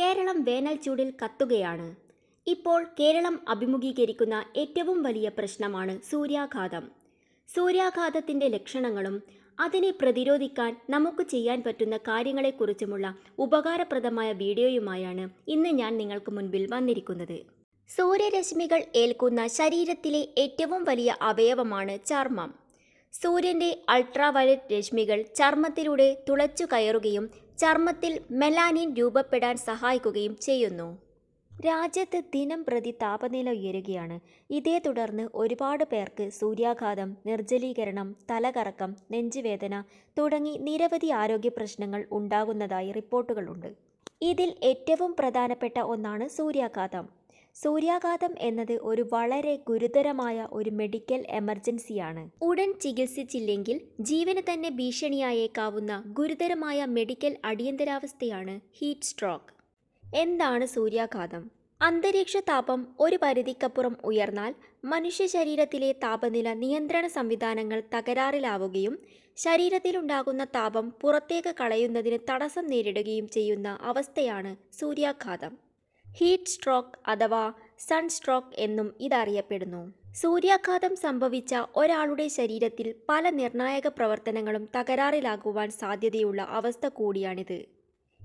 കേരളം വേനൽ ചൂടിൽ കത്തുകയാണ്. ഇപ്പോൾ കേരളം അഭിമുഖീകരിക്കുന്ന ഏറ്റവും വലിയ പ്രശ്നമാണ് സൂര്യാഘാതം. സൂര്യാഘാതത്തിന്റെ ലക്ഷണങ്ങളും അതിനെ പ്രതിരോധിക്കാൻ നമുക്ക് ചെയ്യാൻ പറ്റുന്ന കാര്യങ്ങളെക്കുറിച്ചുമുള്ള ഉപകാരപ്രദമായ വീഡിയോയുമായാണ് ഇന്ന് ഞാൻ നിങ്ങൾക്ക് മുൻപിൽ വന്നിരിക്കുന്നത്. സൂര്യരശ്മികൾ ഏൽക്കുന്ന ശരീരത്തിലെ ഏറ്റവും വലിയ അവയവമാണ് ചർമ്മം. സൂര്യന്റെ അൾട്രാവയലറ്റ് രശ്മികൾ ചർമ്മത്തിലൂടെ തുളച്ചു കയറുകയും ചർമ്മത്തിൽ മെലാനിൻ രൂപപ്പെടാൻ സഹായിക്കുകയും ചെയ്യുന്നു. രാജ്യത്ത് ദിനം പ്രതി താപനില ഉയരുകയാണ്. ഇതേ തുടർന്ന് ഒരുപാട് പേർക്ക് സൂര്യാഘാതം നിർജലീകരണം തലകറക്കം നെഞ്ചുവേദന തുടങ്ങി നിരവധി ആരോഗ്യ പ്രശ്നങ്ങൾ ഉണ്ടാകുന്നതായി റിപ്പോർട്ടുകളുണ്ട്. ഇതിൽ ഏറ്റവും പ്രധാനപ്പെട്ട ഒന്നാണ് സൂര്യാഘാതം. സൂര്യാഘാതം എന്നത് ഒരു വളരെ ഗുരുതരമായ ഒരു മെഡിക്കൽ എമർജൻസിയാണ് ഉടൻ ചികിത്സിച്ചില്ലെങ്കിൽ ജീവന് തന്നെ ഭീഷണിയായേക്കാവുന്ന ഗുരുതരമായ മെഡിക്കൽ അടിയന്തരാവസ്ഥയാണ് ഹീറ്റ് സ്ട്രോക്ക് എന്താണ് സൂര്യാഘാതം? അന്തരീക്ഷ താപം ഒരു പരിധിക്കപ്പുറം ഉയർന്നാൽ മനുഷ്യ ശരീരത്തിലെ താപനില നിയന്ത്രണ സംവിധാനങ്ങൾ തകരാറിലാവുകയും ശരീരത്തിലുണ്ടാകുന്ന താപം പുറത്തേക്ക് കളയുന്നതിന് തടസ്സം നേരിടുകയും ചെയ്യുന്ന അവസ്ഥയാണ് സൂര്യാഘാതം. ഹീറ്റ് സ്ട്രോക്ക് അഥവാ സൺസ്ട്രോക്ക് എന്നും ഇതറിയപ്പെടുന്നു. സൂര്യാഘാതം സംഭവിച്ച ഒരാളുടെ ശരീരത്തിൽ പല നിർണായക പ്രവർത്തനങ്ങളും തകരാറിലാകുവാൻ സാധ്യതയുള്ള അവസ്ഥ കൂടിയാണിത്.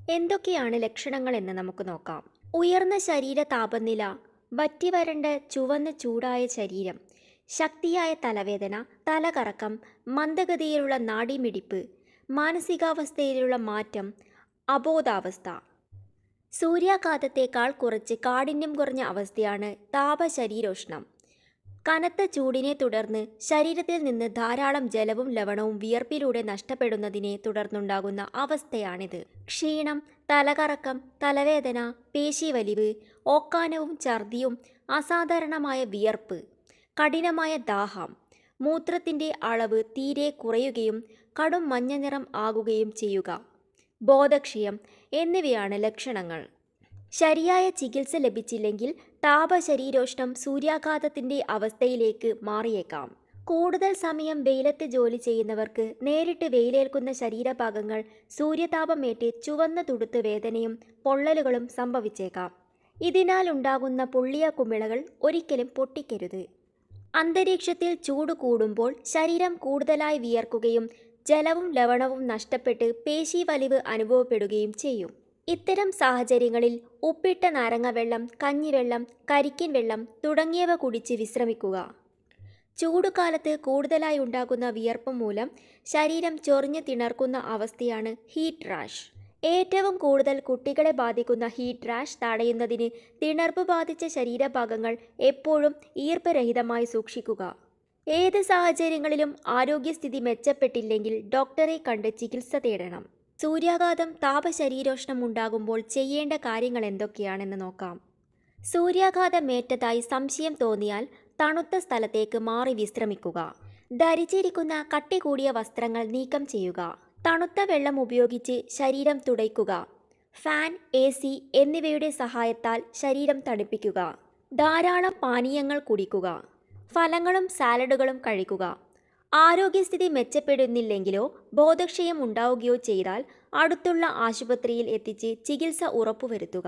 എന്തൊക്കെയാണ് ലക്ഷണങ്ങൾ എന്ന് നമുക്ക് നോക്കാം. ഉയർന്ന ശരീര താപനില വറ്റിവരണ്ട ചുവന്ന ചൂടായ ശരീരം ശക്തിയായ തലവേദന തലകറക്കം മന്ദഗതിയിലുള്ള നാടിമിടിപ്പ് മാനസികാവസ്ഥയിലുള്ള മാറ്റം അബോധാവസ്ഥ. സൂര്യാഘാതത്തേക്കാൾ കുറച്ച് കാഠിന്യം കുറഞ്ഞ അവസ്ഥയാണ് താപശരീരോഷ്ണം. കനത്ത ചൂടിനെ തുടർന്ന് ശരീരത്തിൽ നിന്ന് ധാരാളം ജലവും ലവണവും വിയർപ്പിലൂടെ നഷ്ടപ്പെടുന്നതിനെ തുടർന്നുണ്ടാകുന്ന അവസ്ഥയാണിത്. ക്ഷീണം തലകറക്കം തലവേദന പേശിവലിവ് ഓക്കാനവും ഛർദിയും അസാധാരണമായ വിയർപ്പ് കഠിനമായ ദാഹം മൂത്രത്തിന്റെ അളവ് തീരെ കുറയുകയും കടും മഞ്ഞനിറം ആകുകയും ചെയ്യുക. ബോധക്ഷയം എന്നിവയാണ് ലക്ഷണങ്ങൾ. ശരിയായ ചികിത്സ ലഭിച്ചില്ലെങ്കിൽ താപശരീരോഷ്ണം സൂര്യാഘാതത്തിന്റെ അവസ്ഥയിലേക്ക് മാറിയേക്കാം. കൂടുതൽ സമയം വെയിലത്ത് ജോലി ചെയ്യുന്നവർക്ക് നേരിട്ട് വെയിലേൽക്കുന്ന ശരീരഭാഗങ്ങൾ സൂര്യതാപമേറ്റ് ചുവന്ന തുടുത്ത് വേദനയും പൊള്ളലുകളും സംഭവിച്ചേക്കാം. ഇതിനാൽ ഉണ്ടാകുന്ന പൊള്ളിയ കുമിളകൾ ഒരിക്കലും പൊട്ടിക്കരുത്. അന്തരീക്ഷത്തിൽ ചൂട് കൂടുമ്പോൾ ശരീരം കൂടുതലായി വിയർക്കുകയും ജലവും ലവണവും നഷ്ടപ്പെട്ട് പേശി വലിവ് അനുഭവപ്പെടുകയും ചെയ്യും. ഇത്തരം സാഹചര്യങ്ങളിൽ ഉപ്പിട്ട നാരങ്ങ വെള്ളം കഞ്ഞിവെള്ളം കരിക്കിൻ വെള്ളം തുടങ്ങിയവ കുടിച്ച് വിശ്രമിക്കുക. ചൂടുകാലത്ത് കൂടുതലായി ഉണ്ടാകുന്ന വിയർപ്പ് മൂലം ശരീരം ചൊറിഞ്ഞ് തിണർക്കുന്ന അവസ്ഥയാണ് ഹീറ്റ് റാഷ്. ഏറ്റവും കൂടുതൽ കുട്ടികളെ ബാധിക്കുന്ന ഹീറ്റ് റാഷ് തടയുന്നതിന് തിണർപ്പ് ബാധിച്ച ശരീരഭാഗങ്ങൾ എപ്പോഴും ഈർപ്പരഹിതമായി സൂക്ഷിക്കുക. ഏത് സാഹചര്യങ്ങളിലും ആരോഗ്യസ്ഥിതി മെച്ചപ്പെട്ടില്ലെങ്കിൽ ഡോക്ടറെ കണ്ട് ചികിത്സ തേടണം. സൂര്യാഘാതം താപശരീരോഷ്ണം ഉണ്ടാകുമ്പോൾ ചെയ്യേണ്ട കാര്യങ്ങൾ എന്തൊക്കെയാണെന്ന് നോക്കാം. സൂര്യാഘാതമേറ്റതായി സംശയം തോന്നിയാൽ തണുത്ത സ്ഥലത്തേക്ക് മാറി വിശ്രമിക്കുക. ധരിച്ചിരിക്കുന്ന കട്ടി കൂടിയ വസ്ത്രങ്ങൾ നീക്കം ചെയ്യുക. തണുത്ത വെള്ളം ഉപയോഗിച്ച് ശരീരം തുടയ്ക്കുക. ഫാൻ എ സി എന്നിവയുടെ സഹായത്താൽ ശരീരം തണുപ്പിക്കുക. ധാരാളം പാനീയങ്ങൾ കുടിക്കുക. ഫലങ്ങളും സാലഡുകളും കഴിക്കുക. ആരോഗ്യസ്ഥിതി മെച്ചപ്പെടുന്നില്ലെങ്കിലോ ബോധക്ഷയം ഉണ്ടാവുകയോ ചെയ്താൽ അടുത്തുള്ള ആശുപത്രിയിൽ എത്തിച്ച് ചികിത്സ ഉറപ്പുവരുത്തുക.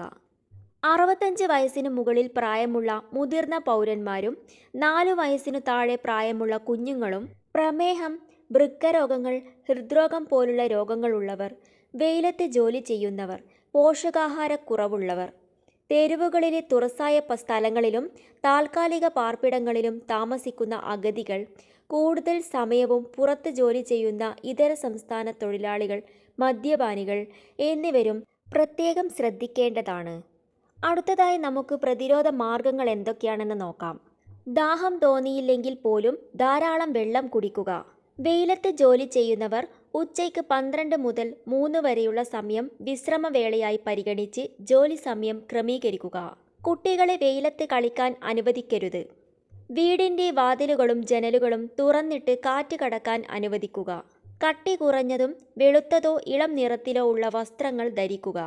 അറുപത്തഞ്ച് വയസ്സിന് മുകളിൽ പ്രായമുള്ള മുതിർന്ന പൗരന്മാരും നാലു വയസ്സിനു താഴെ പ്രായമുള്ള കുഞ്ഞുങ്ങളും പ്രമേഹം വൃക്കരോഗങ്ങൾ ഹൃദ്രോഗം പോലുള്ള രോഗങ്ങളുള്ളവർ വെയിലത്ത് ജോലി ചെയ്യുന്നവർ പോഷകാഹാരക്കുറവുള്ളവർ തെരുവുകളിലെ തുറസായ സ്ഥലങ്ങളിലും താൽക്കാലിക പാർപ്പിടങ്ങളിലും താമസിക്കുന്ന അഗതികൾ കൂടുതൽ സമയവും പുറത്ത് ജോലി ചെയ്യുന്ന ഇതര സംസ്ഥാന തൊഴിലാളികൾ മദ്യപാനികൾ എന്നിവരും പ്രത്യേകം ശ്രദ്ധിക്കേണ്ടതാണ്. അടുത്തതായി നമുക്ക് പ്രതിരോധ മാർഗങ്ങൾ എന്തൊക്കെയാണെന്ന് നോക്കാം. ദാഹം തോന്നിയില്ലെങ്കിൽ പോലും ധാരാളം വെള്ളം കുടിക്കുക. വെയിലത്ത് ജോലി ചെയ്യുന്നവർ ഉച്ചയ്ക്ക് പന്ത്രണ്ട് മുതൽ മൂന്ന് വരെയുള്ള സമയം വിശ്രമവേളയായി പരിഗണിച്ച് ജോലി സമയം ക്രമീകരിക്കുക. കുട്ടികളെ വെയിലത്ത് കളിക്കാൻ അനുവദിക്കരുത്. വീടിന്റെ വാതിലുകളും ജനലുകളും തുറന്നിട്ട് കാറ്റ് കടക്കാൻ അനുവദിക്കുക. കട്ടി കുറഞ്ഞതും വെളുത്തതോ ഇളം നിറത്തിലോ ഉള്ള വസ്ത്രങ്ങൾ ധരിക്കുക.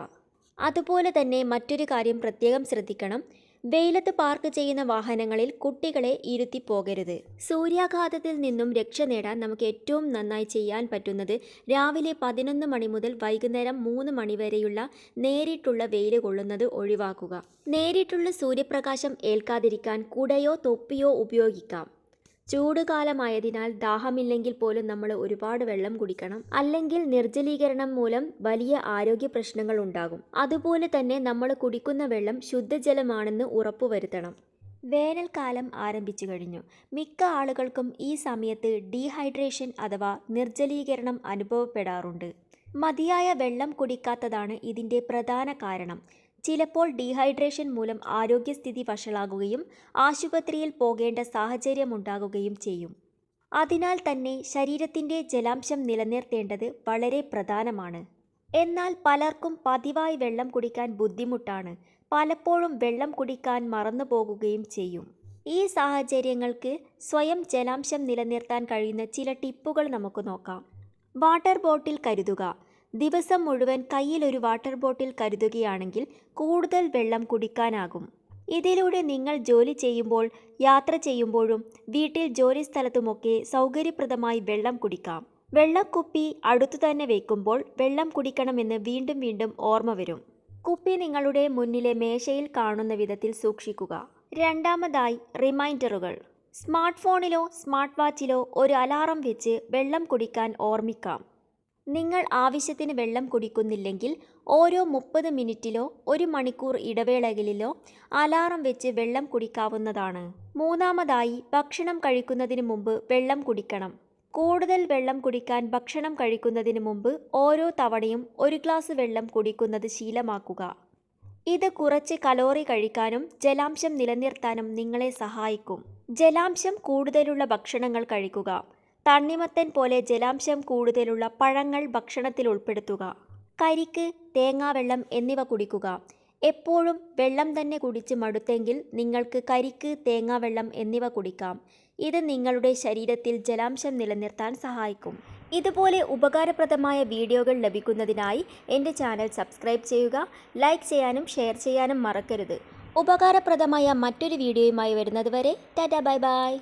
അതുപോലെ തന്നെ മറ്റൊരു കാര്യം പ്രത്യേകം ശ്രദ്ധിക്കണം. വെയിലത്ത് പാർക്ക് ചെയ്യുന്ന വാഹനങ്ങളിൽ കുട്ടികളെ ഇരുത്തി പോകരുത് സൂര്യാഘാതത്തിൽ നിന്നും രക്ഷ നേടാൻ നമുക്ക് ഏറ്റവും നന്നായി ചെയ്യാൻ പറ്റുന്നത് രാവിലെ പതിനൊന്ന് മണി മുതൽ വൈകുന്നേരം മൂന്ന് മണി വരെയുള്ള നേരിട്ടുള്ള വെയിൽ കൊള്ളുന്നത് ഒഴിവാക്കുക. നേരിട്ടുള്ള സൂര്യപ്രകാശം ഏൽക്കാതിരിക്കാൻ കുടയോ തൊപ്പിയോ ഉപയോഗിക്കാം. ചൂടുകാലമായതിനാൽ ദാഹമില്ലെങ്കിൽ പോലും നമ്മൾ ഒരുപാട് വെള്ളം കുടിക്കണം. അല്ലെങ്കിൽ നിർജലീകരണം മൂലം വലിയ ആരോഗ്യ പ്രശ്നങ്ങൾ ഉണ്ടാകും. അതുപോലെ തന്നെ നമ്മൾ കുടിക്കുന്ന വെള്ളം ശുദ്ധജലമാണെന്ന് ഉറപ്പുവരുത്തണം. വേനൽക്കാലം ആരംഭിച്ചു കഴിഞ്ഞു. മിക്ക ആളുകൾക്കും ഈ സമയത്ത് ഡീഹൈഡ്രേഷൻ അഥവാ നിർജലീകരണം അനുഭവപ്പെടാറുണ്ട്. മതിയായ വെള്ളം കുടിക്കാത്തതാണ് ഇതിന്റെ പ്രധാന കാരണം. ചിലപ്പോൾ ഡീഹൈഡ്രേഷൻ മൂലം ആരോഗ്യസ്ഥിതി വഷളാകുകയും ആശുപത്രിയിൽ പോകേണ്ട സാഹചര്യമുണ്ടാകുകയും ചെയ്യും. അതിനാൽ തന്നെ ശരീരത്തിന്റെ ജലാംശം നിലനിർത്തേണ്ടത് വളരെ പ്രധാനമാണ്. എന്നാൽ പലർക്കും പതിവായി വെള്ളം കുടിക്കാൻ ബുദ്ധിമുട്ടാണ്. പലപ്പോഴും വെള്ളം കുടിക്കാൻ മറന്നു പോകുകയും ചെയ്യും. ഈ സാഹചര്യങ്ങൾക്ക് സ്വയം ജലാംശം നിലനിർത്താൻ കഴിയുന്ന ചില ടിപ്പുകൾ നമുക്ക് നോക്കാം. വാട്ടർ ബോട്ടിൽ കരുതുക. ദിവസം മുഴുവൻ കയ്യിൽ ഒരു വാട്ടർ ബോട്ടിൽ കരുതുകയാണെങ്കിൽ കൂടുതൽ വെള്ളം കുടിക്കാനാകും. ഇതിലൂടെ നിങ്ങൾ ജോലി ചെയ്യുമ്പോൾ യാത്ര ചെയ്യുമ്പോഴും വീട്ടിൽ ജോലി സ്ഥലത്തുമൊക്കെ സൗകര്യപ്രദമായി വെള്ളം കുടിക്കാം. വെള്ളക്കുപ്പി അടുത്തു തന്നെ വെക്കുമ്പോൾ വെള്ളം കുടിക്കണമെന്ന് വീണ്ടും വീണ്ടും ഓർമ്മ വരും. കുപ്പി നിങ്ങളുടെ മുന്നിലെ മേശയിൽ കാണുന്ന വിധത്തിൽ സൂക്ഷിക്കുക. രണ്ടാമതായി റിമൈൻഡറുകൾ. സ്മാർട്ട് ഫോണിലോ സ്മാർട്ട് വാച്ചിലോ ഒരു അലാറം വെച്ച് വെള്ളം കുടിക്കാൻ ഓർമ്മിക്കാം. നിങ്ങൾ ആവശ്യത്തിന് വെള്ളം കുടിക്കുന്നില്ലെങ്കിൽ ഓരോ മുപ്പത് മിനിറ്റിലോ ഒരു മണിക്കൂർ ഇടവേളകളിലോ അലാറം വെച്ച് വെള്ളം കുടിക്കാവുന്നതാണ്. മൂന്നാമതായി ഭക്ഷണം കഴിക്കുന്നതിന് മുമ്പ് വെള്ളം കുടിക്കണം. കൂടുതൽ വെള്ളം കുടിക്കാൻ ഭക്ഷണം കഴിക്കുന്നതിന് മുമ്പ് ഓരോ തവണയും ഒരു ഗ്ലാസ് വെള്ളം കുടിക്കുന്നത് ശീലമാക്കുക. ഇത് കുറച്ച് കലോറി കഴിക്കാനും ജലാംശം നിലനിർത്താനും നിങ്ങളെ സഹായിക്കും. ജലാംശം കൂടുതലുള്ള ഭക്ഷണങ്ങൾ കഴിക്കുക. തണ്ണിമത്തൻ പോലെ ജലാംശം കൂടുതലുള്ള പഴങ്ങൾ ഭക്ഷണത്തിൽ ഉൾപ്പെടുത്തുക. കരിക്ക് തേങ്ങാവെള്ളം എന്നിവ കുടിക്കുക. എപ്പോഴും വെള്ളം തന്നെ കുടിച്ച് മടുത്തെങ്കിൽ നിങ്ങൾക്ക് കരിക്ക് തേങ്ങാവെള്ളം എന്നിവ കുടിക്കാം. ഇത് നിങ്ങളുടെ ശരീരത്തിൽ ജലാംശം നിലനിർത്താൻ സഹായിക്കും. ഇതുപോലെ ഉപകാരപ്രദമായ വീഡിയോകൾ ലഭിക്കുന്നതിനായി എന്റെ ചാനൽ സബ്സ്ക്രൈബ് ചെയ്യുക ലൈക്ക് ചെയ്യാനും ഷെയർ ചെയ്യാനും മറക്കരുത്. ഉപകാരപ്രദമായ മറ്റൊരു വീഡിയോയുമായി വരുന്നതുവരെ ടാറ്റ ബൈ ബൈ.